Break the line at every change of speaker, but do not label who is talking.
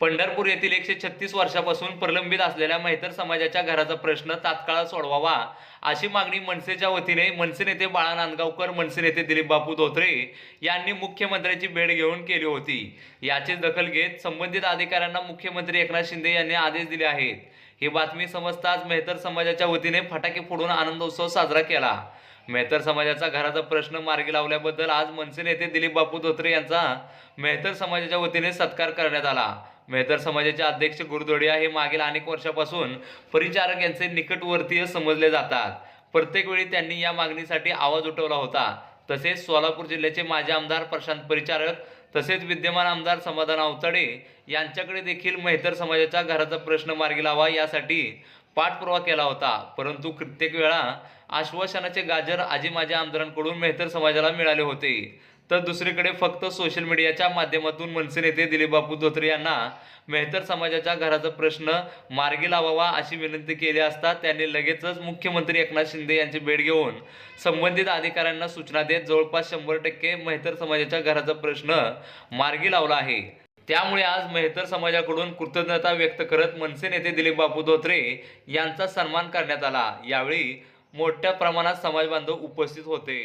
पंढरपूर येथील एकशे छत्तीस वर्षापासून प्रलंबित असलेल्या मैतर समाजाच्या घराचा प्रश्न तात्काळ सोडवावा अशी मागणी मनसेच्या वतीने मनसे नेते बाळा नांदगावकर मनसे नेते दिलीप बापू धोत्रे यांनी मुख्यमंत्र्यांची भेट घेऊन केली होती. याची दखल घेत संबंधित अधिकाऱ्यांना मुख्यमंत्री एकनाथ शिंदे यांनी आदेश दिले आहेत. ही बातमी समजताच मेहतर समाजाच्या वतीने फटाके फोडून आनंदोत्सव साजरा केला. मेहतर समाजाचा घराचा प्रश्न मार्गी लावल्याबद्दल आज मनसे नेते दिलीप बापू धोत्रे यांचा मेहतर समाजाच्या वतीने सत्कार करण्यात आला. मेहतर समाजाचे अध्यक्ष गुरुदोडिया हे मागील अनेक वर्षापासून परिचारक यांचे निकटवर्तीय समजले जातात. प्रत्येक वेळी त्यांनी या मागणीसाठी आवाज उठवला होता. तसेच सोलापूर जिल्ह्याचे माजी आमदार प्रशांत परिचारक तसेच विद्यमान आमदार समाधान अवतडे यांच्याकडे देखील मेहतर समाजाच्या घराचा प्रश्न मार्गी लावा यासाठी पाठपुरावा केला होता. परंतु कित्येक वेळा आश्वासनाचे गाजर आजी माझ्या आमदारांकडून मेहतर समाजाला मिळाले होते. तर दुसरीकडे फक्त सोशल मीडियाच्या माध्यमातून मनसे नेते दिलीप बापू धोत्रे यांना मेहतर समाजाच्या घराचा प्रश्न मार्गी लावावा अशी विनंती केली असता त्यांनी लगेचच मुख्यमंत्री एकनाथ शिंदे यांची भेट घेऊन संबंधित अधिकाऱ्यांना सूचना देत जवळपास शंभर टक्के मेहतर समाजाच्या घराचा प्रश्न मार्गी लावला आहे. त्यामुळे आज मेहतर समाजाकडून कृतज्ञता व्यक्त करत मनसे नेते दिलीप बापू धोत्रे यांचा सन्मान करण्यात आला. यावेळी मोठ्या प्रमाणात समाज बांधव उपस्थित होते.